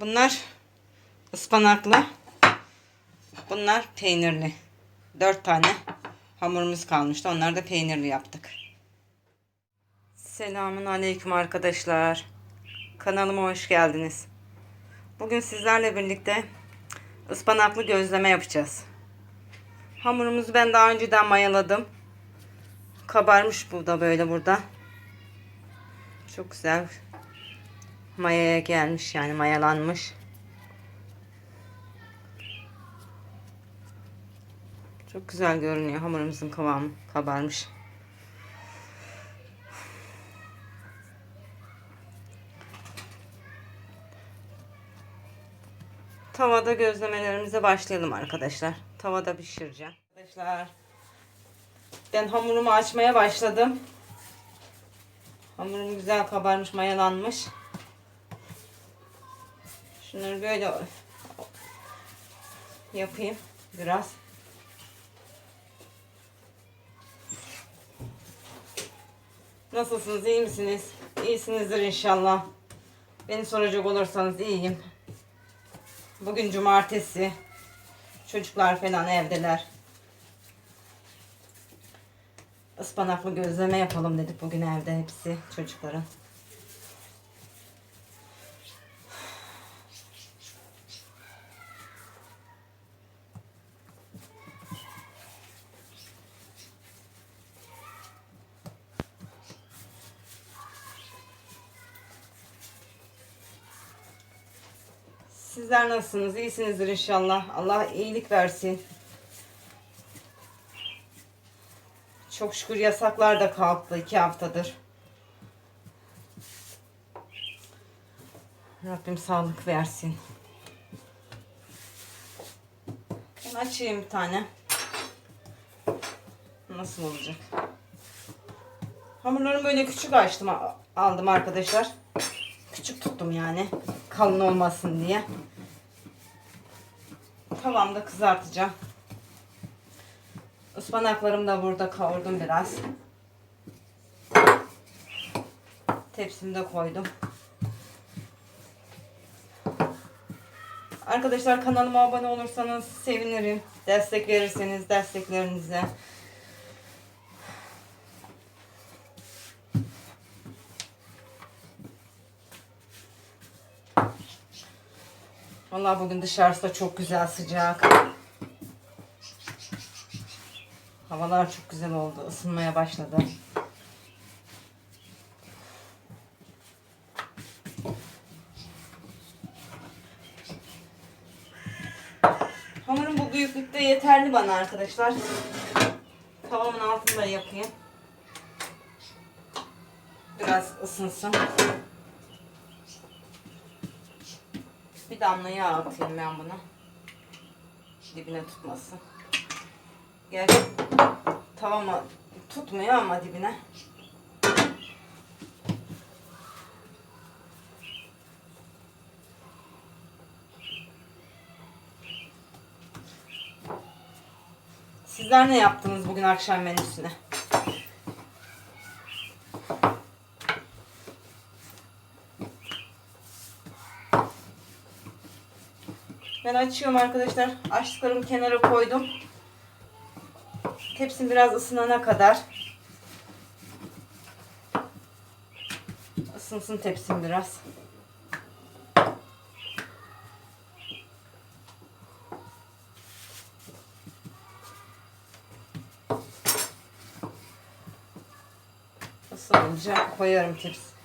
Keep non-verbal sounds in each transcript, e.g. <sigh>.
Bunlar ıspanaklı. Bunlar peynirli. Dört tane hamurumuz kalmıştı. Onları da peynirli yaptık. Selamun aleyküm arkadaşlar. Kanalıma hoş geldiniz. Bugün sizlerle birlikte ıspanaklı gözleme yapacağız. Hamurumuzu ben daha önceden mayaladım. Kabarmış bu da böyle burada. Çok güzel mayaya gelmiş yani mayalanmış. Çok güzel görünüyor hamurumuzun kıvamı kabarmış. Tavada gözlemelerimize başlayalım arkadaşlar. Tavada pişireceğim. Arkadaşlar ben hamurumu açmaya başladım. Hamurum güzel kabarmış, mayalanmış. Şunları böyle yapayım biraz. Nasılsınız? iyi misiniz? İyisinizdir inşallah. Beni soracak olursanız iyiyim. Bugün cumartesi. Çocuklar falan evdeler. Ispanaklı gözleme yapalım dedik bugün evde hepsi çocukların. Sizler nasılsınız? İyisinizdir inşallah. Allah iyilik versin. Çok şükür yasaklar da kalktı iki haftadır. Rabbim sağlık versin. Ben açayım bir tane. Nasıl olacak? Hamurlarımı böyle küçük açtım aldım arkadaşlar. Küçük tuttum yani. Kalın olmasın diye. Tavamda kızartacağım. Ispanaklarımı da burada kavurdum biraz. Tepsimde koydum. Arkadaşlar kanalıma abone olursanız sevinirim. Destek verirseniz desteklerinize. Vallahi bugün dışarısı da çok güzel sıcak. Havalar çok güzel oldu. Isınmaya başladı. Hamurum bu büyüklükte yeterli bana arkadaşlar. Tavamın altında yapayım. Biraz ısınsın. Bir damla yağ atayım ben buna. Dibine tutmasın. Gerçi tavama tutmuyor ama dibine. Sizler ne yaptınız bugün akşam menüsüne? Ben açıyorum arkadaşlar. Açtıklarımı kenara koydum. Tepsim biraz ısınana kadar. Isınsın tepsim biraz. Isınınca koyarım tepsi.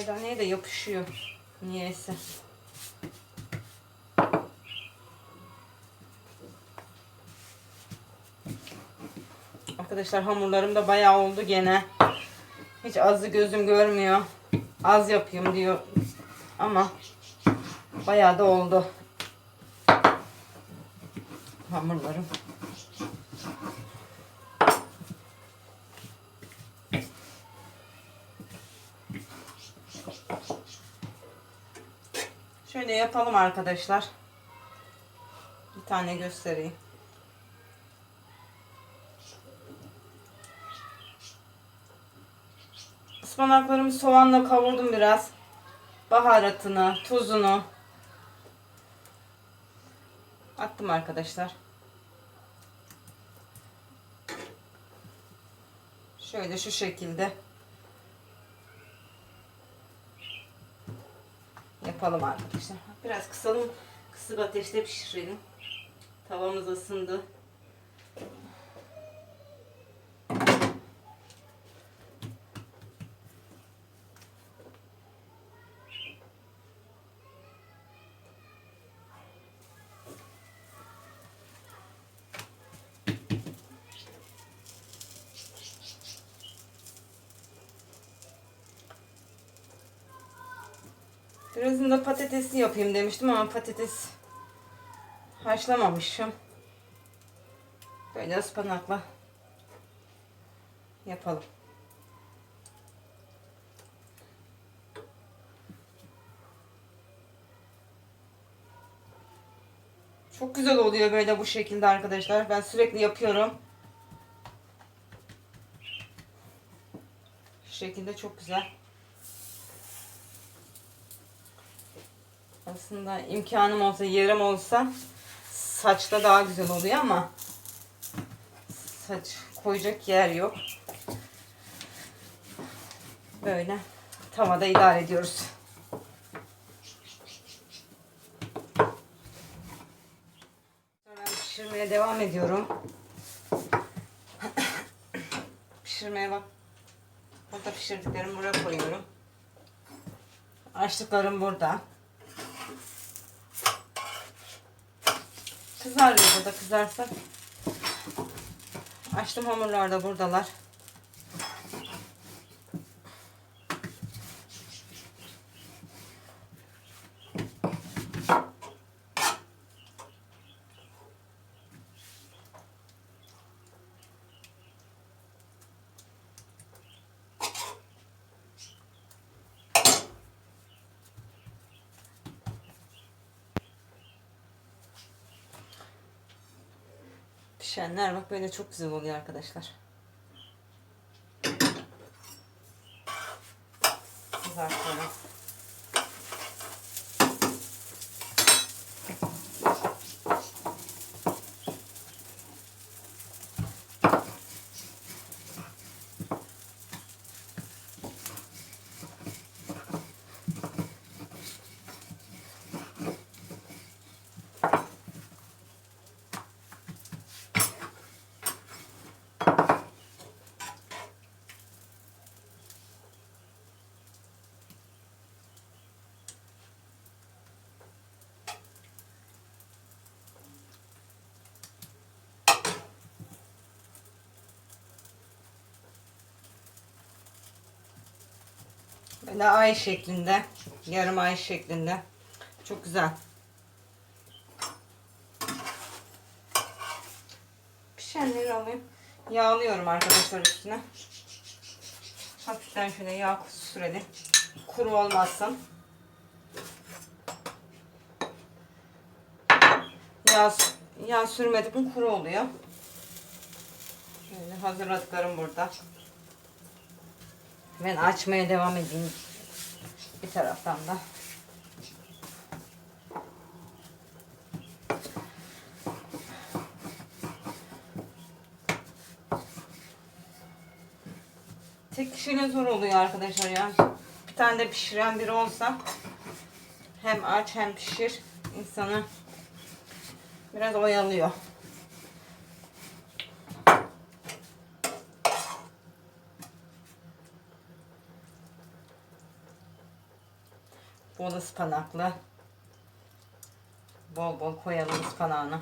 Merdaneye de yapışıyor. Niyeyse. Arkadaşlar hamurlarım da bayağı oldu gene. Hiç azı gözüm görmüyor. Az yapayım diyor. Ama bayağı da oldu. Hamurlarım. Şöyle yapalım arkadaşlar. Bir tane göstereyim. Ispanaklarımı soğanla kavurdum biraz. Baharatını, tuzunu attım arkadaşlar. Şöyle şu şekilde yapalım arkadaşlar. Biraz kısalım. Kısık ateşte pişirelim. Tavamız ısındı. Birazını da patatesli yapayım demiştim ama patates haşlamamışım. Böyle ıspanakla yapalım. Çok güzel oluyor böyle bu şekilde arkadaşlar. Ben sürekli yapıyorum. Şu şekilde çok güzel. Aslında imkanım olsa, yerim olsa saçta daha güzel oluyor ama saç koyacak yer yok. Böyle tavada idare ediyoruz. Ben pişirmeye devam ediyorum. <coughs> Pişirmeye bak. Burada pişirdiklerimi buraya koyuyorum. Açlıklarım burada. Kızarıyor burada kızarsa. Açtım hamurlar da buradalar. Pişenler bak böyle çok güzel oluyor arkadaşlar. Kızartalım. Böyle ay şeklinde, yarım ay şeklinde. Çok güzel. Pişenleri alayım. Yağlıyorum arkadaşlar üstüne. Hafiften şöyle yağ sürelim. Kuru olmasın. Yağ, yağ sürmedim mi kuru oluyor. Şöyle hazırladıklarım burada. Ben açmaya devam edeyim. Bir taraftan da. Tek kişiyle zor oluyor arkadaşlar ya. Bir tane de pişiren biri olsa hem aç hem pişir insanı biraz oyalıyor. Bol ıspanaklı. Bol bol koyalım ıspanağını.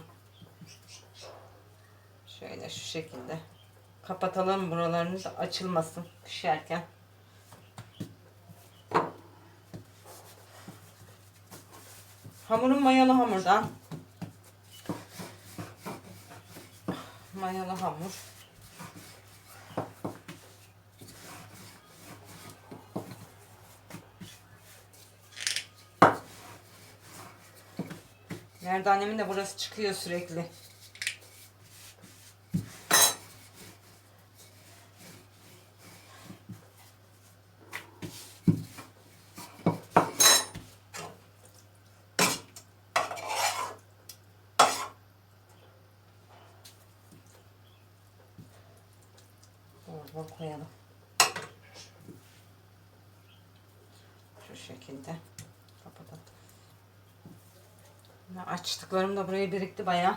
Şöyle şu şekilde. Kapatalım buralarını da açılmasın pişerken. Hamurum mayalı hamurdan. Mayalı hamur. Merdanemin de burası çıkıyor sürekli. Orada koyalım. Şu şekilde. Açtıklarım da buraya birikti bayağı.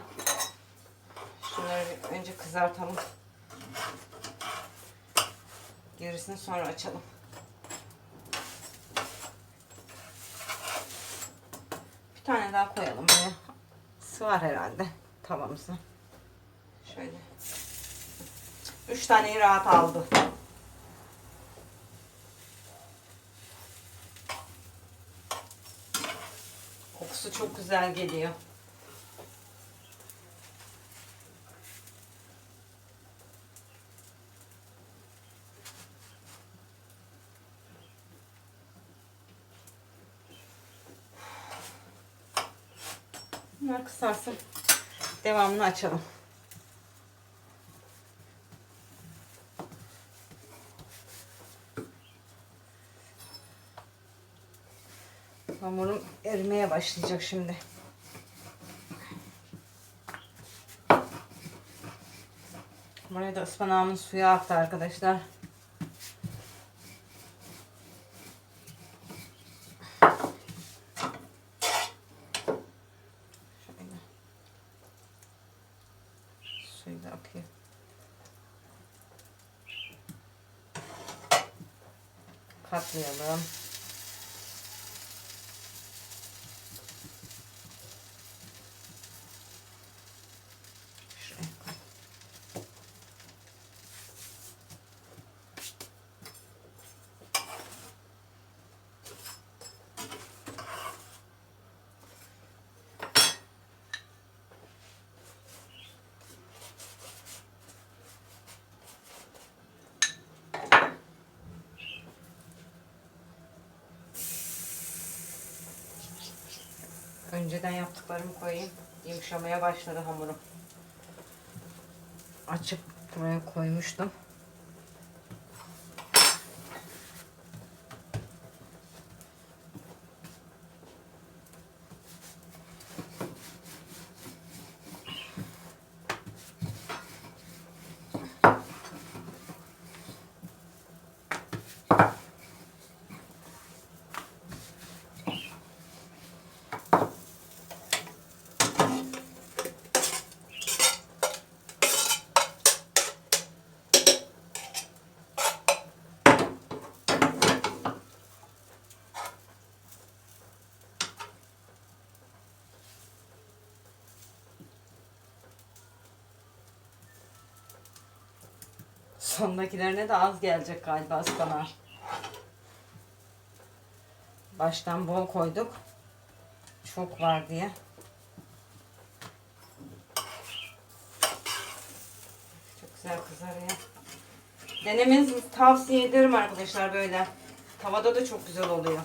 Şunları bir önce kızartalım. Gerisini sonra açalım. Bir tane daha koyalım buraya. Sığar herhalde tavamıza. Şöyle. Üç taneyi rahat aldı. Kokusu çok güzel geliyor. Bunlar kısarsın. Devamını açalım. Hamurum erimeye başlayacak şimdi. Buraya da ıspanağımın suyu aktı arkadaşlar. Şöyle. Suyu da. Katlayalım. Önceden yaptıklarımı koyayım. Yumuşamaya başladı hamurum. Açıp buraya koymuştum. Sondakilerine de az gelecek galiba ıspanak. Baştan bol koyduk. Çok var diye. Çok güzel kızarıyor. Denemenizi tavsiye ederim arkadaşlar böyle. Tavada da çok güzel oluyor.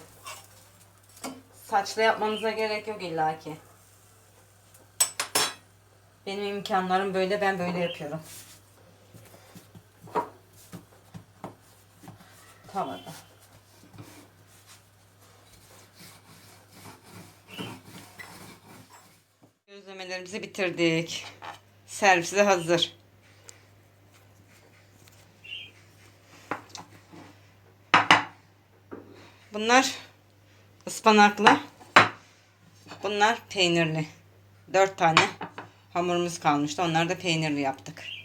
Saçla yapmanıza gerek yok illaki. Benim imkanlarım böyle ben böyle yapıyorum. Tavada. Gözlemelerimizi bitirdik. Servise hazır. Bunlar ıspanaklı. Bunlar peynirli. Dört tane hamurumuz kalmıştı. Onları da peynirli yaptık.